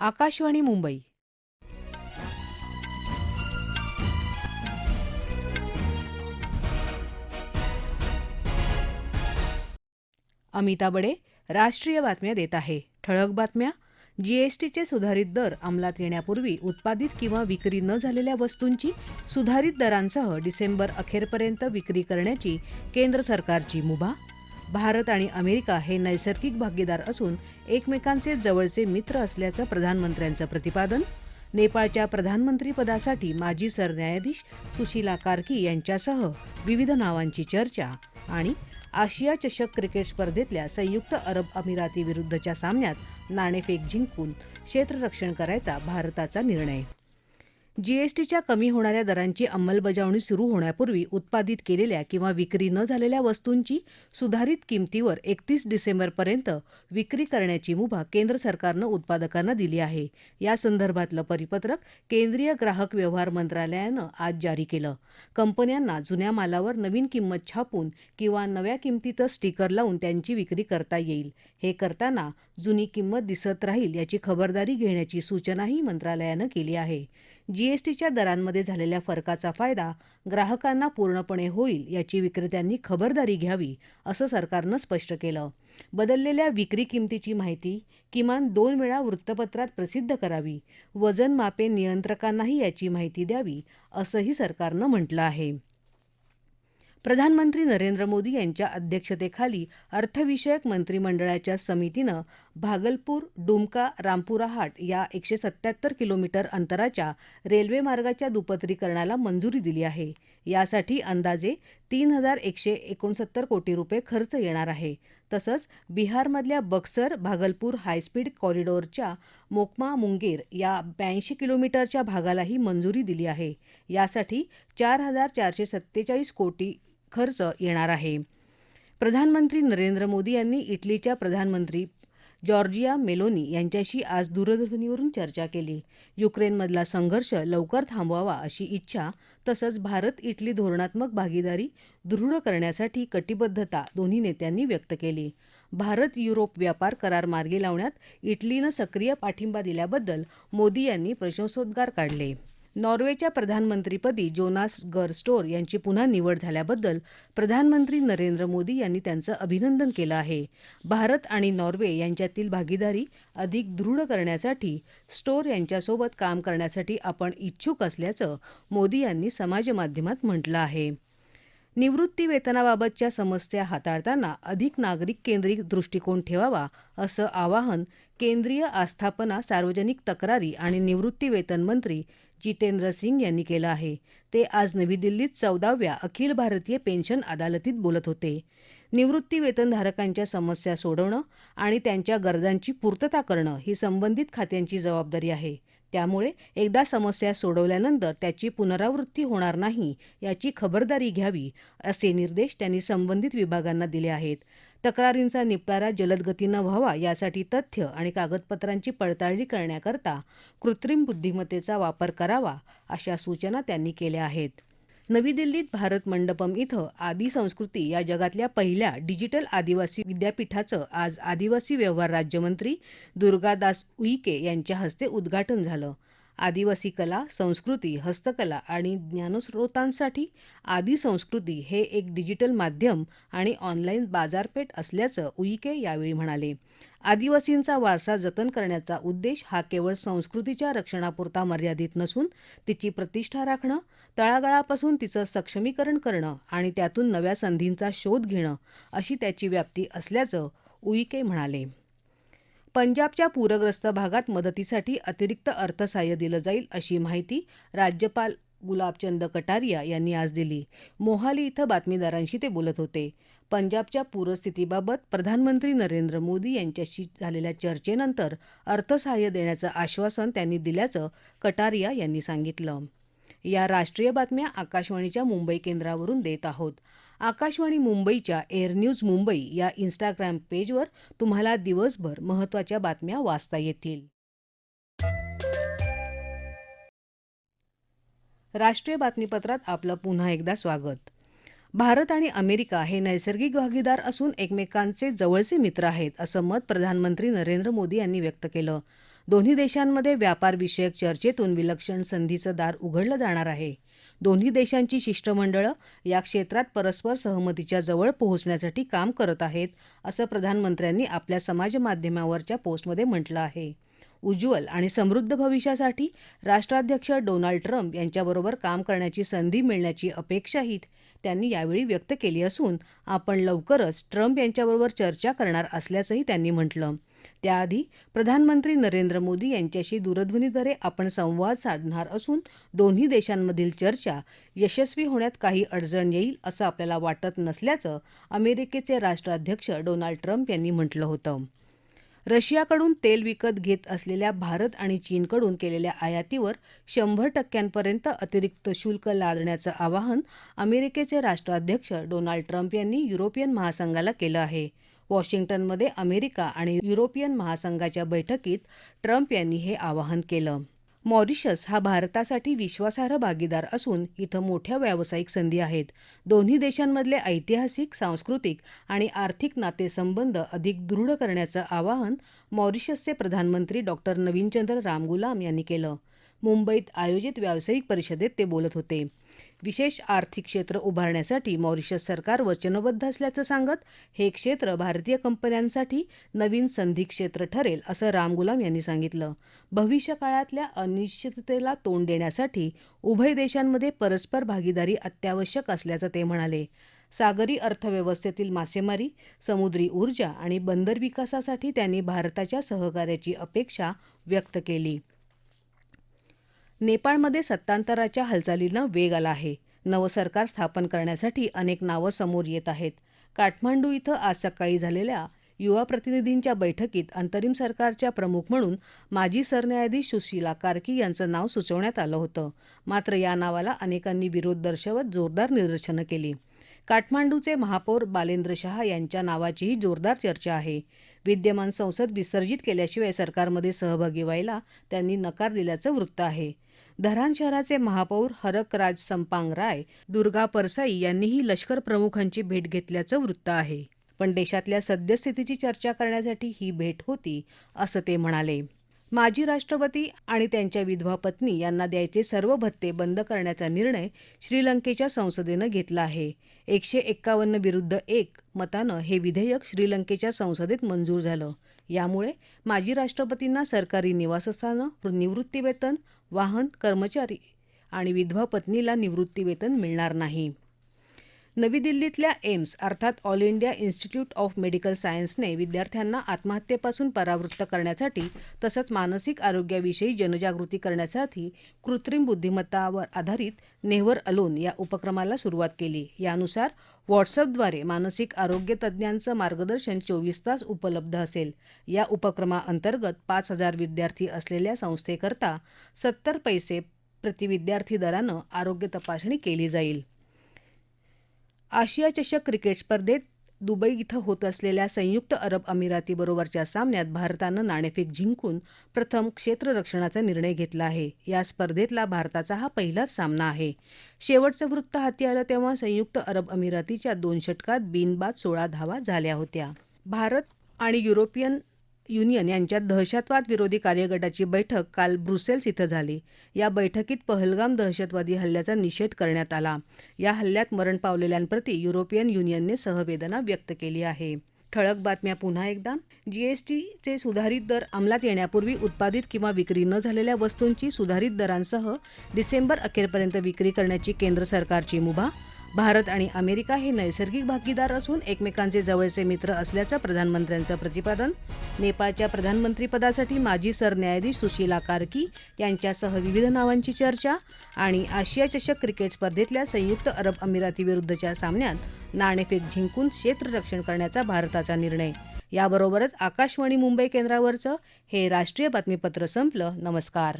आकाशवाणी मुंबई. अमिता बडे राष्ट्रीय बातम्या देत आहे. ठळक बातम्या. जीएसटीचे सुधारित दर अंमलात येण्यापूर्वी उत्पादित किंवा विक्री न झालेल्या वस्तूंची सुधारित दरांसह डिसेंबर अखेरपर्यंत विक्री करण्याची केंद्र सरकारची मुभा भारत आणि अमेरिका हे नैसर्गिक भागीदार असून एकमेकांचे जवळचे मित्र असल्याचं प्रधानमंत्र्यांचं प्रतिपादन नेपाळच्या प्रधानमंत्रीपदासाठी माजी सरन्यायाधीश सुशीला कार्की यांच्यासह विविध नावांची चर्चा आणि आशिया चषक क्रिकेट स्पर्धेतल्या संयुक्त अरब अमिरातीविरुद्धच्या सामन्यात नाणेफेक जिंकून क्षेत्ररक्षण करायचा भारताचा निर्णय. जीएसटीच्या कमी होणाऱ्या दरांची अंमलबजावणी सुरू होण्यापूर्वी उत्पादित केलेल्या किंवा विक्री न झालेल्या वस्तूंची सुधारित किंमतीवर एकतीस डिसेंबरपर्यंत विक्री करण्याची मुभा केंद्र सरकारनं उत्पादकांना दिली आहे. या संदर्भातलं परिपत्रक केंद्रीय ग्राहक व्यवहार मंत्रालयानं आज जारी केलं. कंपन्यांना जुन्या मालावर नवीन किंमत छापून किंवा नव्या किंमतीचं स्टिकर लावून त्यांची विक्री करता येईल. हे करताना जुनी किंमत दिसत राहील याची खबरदारी घेण्याची सूचनाही मंत्रालयानं केली आहे. जीएसटीच्या दरांमध्ये झालेल्या फरकाचा फायदा ग्राहकांना पूर्णपणे होईल याची विक्रेत्यांनी खबरदारी घ्यावी असं सरकारनं स्पष्ट केलं. बदललेल्या विक्री किंमतीची माहिती किमान दोन वेळा वृत्तपत्रात प्रसिद्ध करावी वजन मापे नियंत्रकांनाही याची माहिती द्यावी असंही सरकारनं म्हटलं आहे. प्रधानमंत्री नरेंद्र मोदी यांच्या अध्यक्षतेखाली अर्थविषयक मंत्रिमंडळाच्या समितीनं भागलपूर डुमका रामपुरा हाट या एकशे सत्याहत्तर किलोमीटर अंतराच्या रेल्वे मार्गाच्या दुपदरीकरणाला मंजुरी दिली आहे. यासाठी अंदाजे तीन हजार एकशे एकोणसत्तर कोटी रुपये खर्च येणार आहे. तसंच बिहारमधल्या बक्सर भागलपूर हायस्पीड कॉरिडॉरच्या मोकमा मुंगेर या ब्याऐंशी किलोमीटरच्या भागालाही मंजुरी दिली आहे. यासाठी चार हजार चारशे सत्तेचाळीस कोटी खर्च येणार आहे. प्रधानमंत्री नरेंद्र मोदी यांनी इटलीच्या प्रधानमंत्री जॉर्जिया मेलोनी यांच्याशी आज दूरध्वनीवरून चर्चा केली. युक्रेनमधला संघर्ष लवकर थांबवावा अशी इच्छा तसंच भारत इटली धोरणात्मक भागीदारी दृढ करण्यासाठी कटिबद्धता दोन्ही नेत्यांनी व्यक्त केली. भारत युरोप व्यापार करार मार्गी लावण्यात इटलीनं सक्रिय पाठिंबा दिल्याबद्दल मोदी यांनी प्रशंसोद्गार काढले. नॉर्वेच्या प्रधानमंत्रीपदी जोनास गर स्टोर यांची पुन्हा निवड झाल्याबद्दल प्रधानमंत्री नरेंद्र मोदी यांनी त्यांचं अभिनंदन केलं आहे. भारत आणि नॉर्वे यांच्यातील भागीदारी अधिक दृढ करण्यासाठी स्टोर यांच्यासोबत काम करण्यासाठी आपण इच्छुक असल्याचं मोदी यांनी समाजमाध्यमात म्हटलं आहे. निवृत्तीवेतनाबाबतच्या समस्या हाताळताना अधिक नागरिक केंद्रित दृष्टिकोन ठेवावा असं आवाहन केंद्रीय आस्थापना सार्वजनिक तक्रारी आणि निवृत्तीवेतन मंत्री जितेंद्र सिंग यांनी केलं आहे. ते आज नवी दिल्लीत चौदाव्या अखिल भारतीय पेन्शन अदालतीत बोलत होते. निवृत्तीवेतनधारकांच्या समस्या सोडवणं आणि त्यांच्या गरजांची पूर्तता करणं ही संबंधित खात्यांची जबाबदारी आहे. त्यामुळे एकदा समस्या सोडवल्यानंतर त्याची पुनरावृत्ती होणार नाही याची खबरदारी घ्यावी असे निर्देश त्यांनी संबंधित विभागांना दिले आहेत. तक्रारींचा निपटारा जलदगतीनं व्हावा यासाठी तथ्य आणि कागदपत्रांची पडताळणी करण्याकरता कृत्रिम बुद्धिमत्तेचा वापर करावा अशा सूचना त्यांनी केल्या आहेत. नवी दिल्लीत भारत मंडपम इथं आदि संस्कृती या जगातल्या पहिल्या डिजिटल आदिवासी विद्यापीठाचं आज आदिवासी व्यवहार राज्यमंत्री दुर्गादास उईके यांच्या हस्ते उद्घाटन झालं. आदिवासी कला संस्कृती हस्तकला आणि ज्ञानस्रोतांसाठी आदि संस्कृती हे एक डिजिटल माध्यम आणि ऑनलाईन बाजारपेठ असल्याचं उईके यावेळी म्हणाले. आदिवासींचा वारसा जतन करण्याचा उद्देश हा केवळ संस्कृतीच्या रक्षणापुरता मर्यादित नसून तिची प्रतिष्ठा राखणं तळागाळापासून तिचं सक्षमीकरण करणं आणि त्यातून नव्या संधींचा शोध घेणं अशी त्याची व्याप्ती असल्याचं उईके म्हणाले. पंजाबच्या पूरग्रस्त भागात मदतीसाठी अतिरिक्त अर्थसहाय्य दिलं जाईल अशी माहिती राज्यपाल गुलाबचंद कटारिया यांनी आज दिली. मोहाली इथं बातमीदारांशी ते बोलत होते. पंजाबच्या पूरस्थितीबाबत प्रधानमंत्री नरेंद्र मोदी यांच्याशी झालेल्या चर्चेनंतर अर्थसहाय्य देण्याचं आश्वासन त्यांनी दिल्याचं कटारिया यांनी सांगितलं. या राष्ट्रीय बातम्या आकाशवाणीच्या मुंबई केंद्रावरून देत आहोत. आकाशवाणी मुंबईच्या एअर न्यूज मुंबई या इन्स्टाग्राम पेजवर तुम्हाला दिवसभर महत्त्वाच्या बातम्या वाचता येतील. राष्ट्रीय बातमीपत्रात आपलं पुन्हा एकदा स्वागत. भारत आणि अमेरिका हे नैसर्गिक भागीदार असून एकमेकांचे जवळचे मित्र आहेत असं मत प्रधानमंत्री नरेंद्र मोदी यांनी व्यक्त केलं. दोन्ही देशांमध्ये व्यापारविषयक चर्चेतून विलक्षण संधीचं दार उघडलं जाणार आहे. दोन्ही देशांची शिष्टमंडळं या क्षेत्रात परस्पर सहमतीच्या जवळ पोहोचण्यासाठी काम करत आहेत असं प्रधानमंत्र्यांनी आपल्या समाजमाध्यमावरच्या पोस्टमध्ये म्हटलं आहे. उज्ज्वल आणि समृद्ध भविष्यासाठी राष्ट्राध्यक्ष डोनाल्ड ट्रम्प यांच्याबरोबर काम करण्याची संधी मिळण्याची अपेक्षाही त्यांनी यावेळी व्यक्त केली असून आपण लवकरच ट्रम्प यांच्याबरोबर चर्चा करणार असल्याचंही त्यांनी म्हटलं. त्याआधी प्रधानमंत्री नरेंद्र मोदी यांच्याशी दूरध्वनीद्वारे आपण संवाद साधणार असून दोन्ही देशांमधील चर्चा यशस्वी होण्यात काही अडचण येईल असं आपल्याला वाटत नसल्याचं अमेरिकेचे राष्ट्राध्यक्ष डोनाल्ड ट्रम्प यांनी म्हटलं होतं. रशियाकडून तेल विकत घेत असलेल्या भारत आणि चीनकडून केलेल्या आयातीवर शंभर टक्क्यांपर्यंत अतिरिक्त शुल्क लादण्याचं आवाहन अमेरिकेचे राष्ट्राध्यक्ष डोनाल्ड ट्रम्प यांनी युरोपियन महासंघाला केलं आहे. वॉशिंग्टनमध्ये अमेरिका आणि युरोपियन महासंघाच्या बैठकीत ट्रम्प यांनी हे आवाहन केलं. मॉरिशस हा भारतासाठी विश्वासार्ह भागीदार असून इथं मोठ्या व्यावसायिक संधी आहेत. दोन्ही देशांमधले ऐतिहासिक सांस्कृतिक आणि आर्थिक नातेसंबंध अधिक दृढ करण्याचं आवाहन मॉरिशसचे प्रधानमंत्री डॉक्टर नवीनचंद्र रामगुलाम यांनी केलं. मुंबईत आयोजित व्यावसायिक परिषदेत ते बोलत होते. विशेष आर्थिक क्षेत्र उभारण्यासाठी मॉरिशस सरकार वचनबद्ध असल्याचं सांगत हे क्षेत्र भारतीय कंपन्यांसाठी नवीन संधी क्षेत्र ठरेल असं रामगुलाम यांनी सांगितलं. भविष्य काळातल्या अनिश्चिततेला तोंड देण्यासाठी उभय देशांमध्ये परस्पर भागीदारी अत्यावश्यक असल्याचं ते म्हणाले. सागरी अर्थव्यवस्थेतील मासेमारी समुद्री ऊर्जा आणि बंदर विकासासाठी त्यांनी भारताच्या सहकार्याची अपेक्षा व्यक्त केली. नेपाळमध्ये सत्तांतराच्या हालचालींना वेग आला आहे. नवं सरकार स्थापन करण्यासाठी अनेक नावं समोर येत आहेत. काठमांडू इथं आज सकाळी झालेल्या युवा प्रतिनिधींच्या बैठकीत अंतरिम सरकारच्या प्रमुख म्हणून माजी सरन्यायाधीश सुशीला कार्की यांचं नाव सुचवण्यात आलं होतं. मात्र या नावाला अनेकांनी विरोध दर्शवत जोरदार निदर्शनं केली. काठमांडूचे महापौर बालेंद्र शहा यांच्या नावाचीही जोरदार चर्चा आहे. विद्यमान संसद विसर्जित केल्याशिवाय सरकारमध्ये सहभागी व्हायला त्यांनी नकार दिल्याचं वृत्त आहे. धरान शहराचे महापौर हरकराज संपांग राय दुर्गा परसाई यांनीही लष्कर प्रमुखांची भेट घेतल्याचं वृत्त आहे. पण देशातल्या सद्यस्थितीची चर्चा करण्यासाठी ही भेट होती असं ते म्हणाले. माजी राष्ट्रपती आणि त्यांच्या विधवा पत्नी यांना द्यायचे सर्व भत्ते बंद करण्याचा निर्णय श्रीलंकेच्या संसदेनं घेतला आहे. एकशे एक्कावन्न विरुद्ध एक मतानं हे विधेयक श्रीलंकेच्या संसदेत मंजूर झालं. यामुळे माजी राष्ट्रपतींना सरकारी निवासस्थानं निवृत्तीवेतन वाहन कर्मचारी आणि विधवा पत्नीला निवृत्तीवेतन मिळणार नाही. नवी दिल्लीतल्या एम्स अर्थात all India institute of medical सायन्सने विद्यार्थ्यांना आत्महत्येपासून परावृत्त करण्यासाठी तसंच मानसिक आरोग्याविषयी जनजागृती करण्यासाठी कृत्रिम बुद्धिमत्तावर आधारित नेव्हर अलोन या उपक्रमाला सुरुवात केली. यानुसार व्हॉट्सअपद्वारे मानसिक आरोग्य तज्ज्ञांचं मार्गदर्शन चोवीस तास उपलब्ध असेल. या उपक्रमाअंतर्गत पाच हजार विद्यार्थी असलेल्या संस्थेकरता सत्तर पैसे प्रतिविद्यार्थी दरानं आरोग्य तपासणी केली जाईल. आशिया चषक क्रिकेट स्पर्धेत दुबई इथं होत असलेल्या संयुक्त अरब अमिरातीबरोबरच्या सामन्यात भारतानं नाणेफेक जिंकून प्रथम क्षेत्ररक्षणाचा निर्णय घेतला आहे. या स्पर्धेतला भारताचा हा पहिलाच सामना आहे. शेवटचं वृत्त हाती आलं तेव्हा संयुक्त अरब अमिरातीच्या दोन षटकात बिनबाद सोळा धावा झाल्या होत्या. भारत आणि युरोपियन युनियन यांच्यात दहशतवाद विरोधी कार्यगटाची बैठक काल ब्रुसेल्स इथं झाली. या बैठकीत पहलगाम दहशतवादी हल्ल्याचा निषेध करण्यात आला. या हल्ल्यात मरण पावलेल्यांप्रती युरोपियन युनियनने सहवेदना व्यक्त केली आहे. ठळक बातम्या पुन्हा एकदा. जीएसटीचे सुधारित दर अंमलात येण्यापूर्वी उत्पादित किंवा विक्री न झालेल्या वस्तूंची सुधारित दरांसह डिसेंबर अखेरपर्यंत विक्री करण्याची केंद्र सरकारची मुभा भारत आणि अमेरिका हे नैसर्गिक भागीदार असून एकमेकांचे जवळचे मित्र असल्याचं प्रधानमंत्र्यांचं प्रतिपादन. नेपाळच्या प्रधानमंत्रीपदासाठी माजी सरन्यायाधीश सुशीला कार्की यांच्यासह विविध नावांची चर्चा आणि आशिया चषक क्रिकेट स्पर्धेतल्या संयुक्त अरब अमिरातीविरुद्धच्या सामन्यात नाणेफेक जिंकून क्षेत्ररक्षण करण्याचा भारताचा निर्णय. याबरोबरच आकाशवाणी मुंबई केंद्रावरचं हे राष्ट्रीय बातमीपत्र संपलं. नमस्कार.